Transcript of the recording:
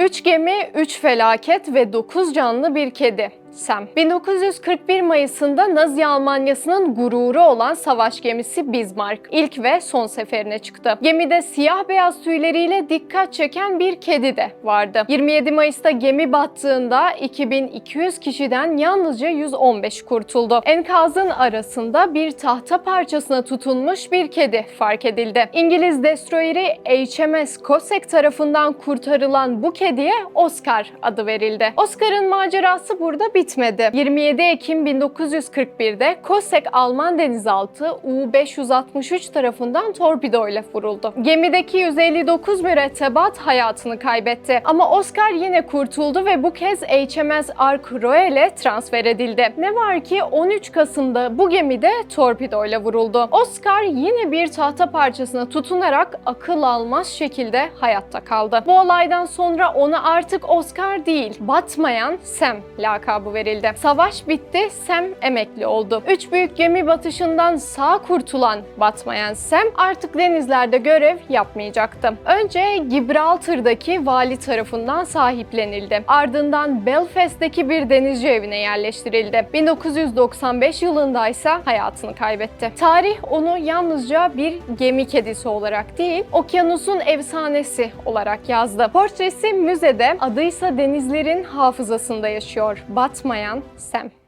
3 gemi, 3 felaket ve 9 canlı bir kedi. Sam. 1941 Mayıs'ında Nazi Almanyası'nın gururu olan savaş gemisi Bismarck ilk ve son seferine çıktı. Gemide siyah beyaz tüyleriyle dikkat çeken bir kedi de vardı. 27 Mayıs'ta gemi battığında 2200 kişiden yalnızca 115 kurtuldu. Enkazın arasında bir tahta parçasına tutunmuş bir kedi fark edildi. İngiliz destroyeri HMS Cossack tarafından kurtarılan bu kediye Oscar adı verildi. Oscar'ın macerası burada bitmedi. 27 Ekim 1941'de Cossack Alman denizaltı U-563 tarafından torpido ile vuruldu. Gemideki 159 mürettebat hayatını kaybetti. Ama Oscar yine kurtuldu ve bu kez HMS Ark Royal'e transfer edildi. Ne var ki 13 Kasım'da bu gemide torpido ile vuruldu. Oscar yine bir tahta parçasına tutunarak akıl almaz şekilde hayatta kaldı. Bu olaydan sonra ona artık Oscar değil, batmayan Sam lakabı verildi. Savaş bitti, Sam emekli oldu. Üç büyük gemi batışından sağ kurtulan batmayan Sam artık denizlerde görev yapmayacaktı. Önce Gibraltar'daki vali tarafından sahiplenildi. Ardından Belfast'teki bir denizci evine yerleştirildi. 1995 yılında ise hayatını kaybetti. Tarih onu yalnızca bir gemi kedisi olarak değil, okyanusun efsanesi olarak yazdı. Portresi müzede, adıysa denizlerin hafızasında yaşıyor. Batmayan Sam.